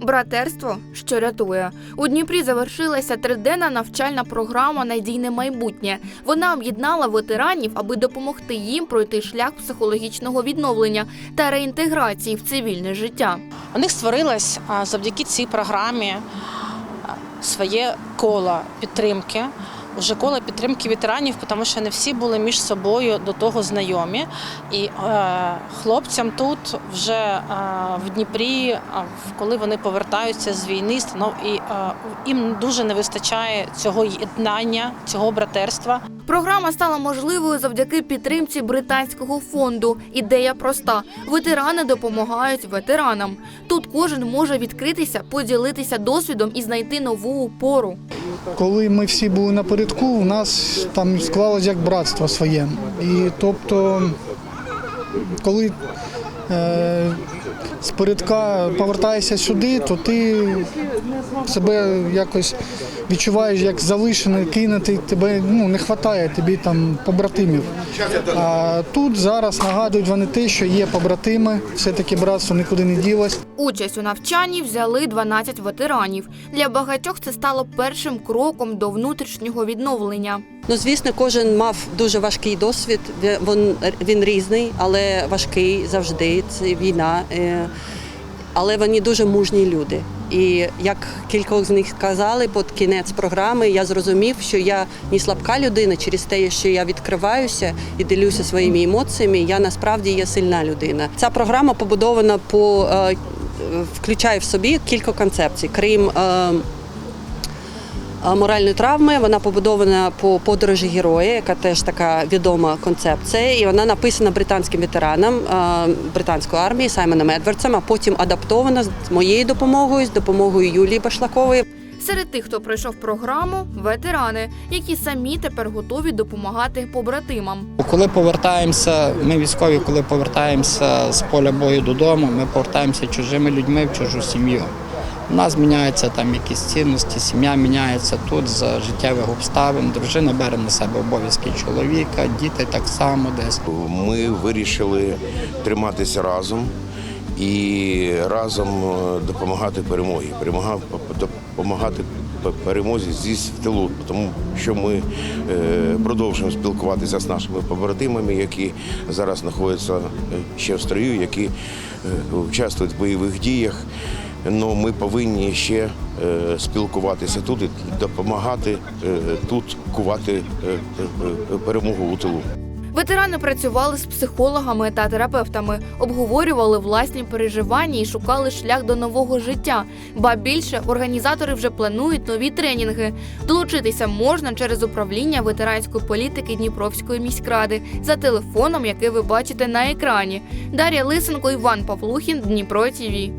Братерство, що рятує у Дніпрі завершилася триденна навчальна програма Надійне майбутнє. Вона об'єднала ветеранів, аби допомогти їм пройти шлях психологічного відновлення та реінтеграції в цивільне життя. У них створилось завдяки цій програмі своє коло підтримки. Уже коло підтримки ветеранів, тому що не всі були між собою до того знайомі. І е, хлопцям тут вже е, в Дніпрі, в- коли вони повертаються з війни, станов і е, їм дуже не вистачає цього єднання, цього братерства. Програма стала можливою завдяки підтримці британського фонду. Ідея проста: ветерани допомагають ветеранам. Тут кожен може відкритися, поділитися досвідом і знайти нову опору. Коли ми всі були напередку, у нас там склалось як братство своє. І тобто, коли е, передка повертаєшся сюди, то ти себе якось відчуваєш як залишений, кинутий, тебе ну, не вистачає тобі там побратимів. А тут зараз нагадують вони те, що є побратими, все-таки братство нікуди не ділось. Участь у навчанні взяли 12 ветеранів. Для багатьох це стало першим кроком до внутрішнього відновлення. Ну, звісно, кожен мав дуже важкий досвід. Він, він різний, але важкий завжди. Це війна. Е, Але вони дуже мужні люди. І як кількох з них сказали, під кінець програми я зрозумів, що я не слабка людина через те, що я відкриваюся і ділюся своїми емоціями. Я насправді є сильна людина. Ця програма побудована по е, включає в собі кілька концепцій, крім. Моральної травми. Вона побудована по подорожі героя, яка теж така відома концепція. І вона написана британським ветеранам а, британської армії Саймоном Едвардсом, а потім адаптована з моєю допомогою, з допомогою Юлії Башлакової. Серед тих, хто пройшов програму, ветерани, які самі тепер готові допомагати побратимам. Коли повертаємося, ми військові, коли повертаємося з поля бою додому, ми повертаємося чужими людьми в чужу сім'ю. У нас міняються там якісь цінності, сім'я міняється тут за життєвих обставин. Дружина бере на себе обов'язки чоловіка, діти так само десь. Ми вирішили триматися разом і разом е, допомагати перемога- допомагати перемозі здесь в тилу, тому що ми е, продовжуємо спілкуватися з нашими побратимами, які зараз знаходяться е, ще в строю, які участвують в бойових діях. Ну, ми повинні ще е, спілкуватися тут і допомагати е, тут кувати е, перемогу у тилу. Ветерани працювали з психологами та терапевтами, обговорювали власні переживання і шукали шлях до нового життя. Ба більше організатори вже планують нові тренінги. Долучитися можна через управління ветеранської політики Дніпровської міськради за телефоном, який ви бачите на екрані. Дар'я Лисенко, Іван Павлухін, Дніпро ТІВІ.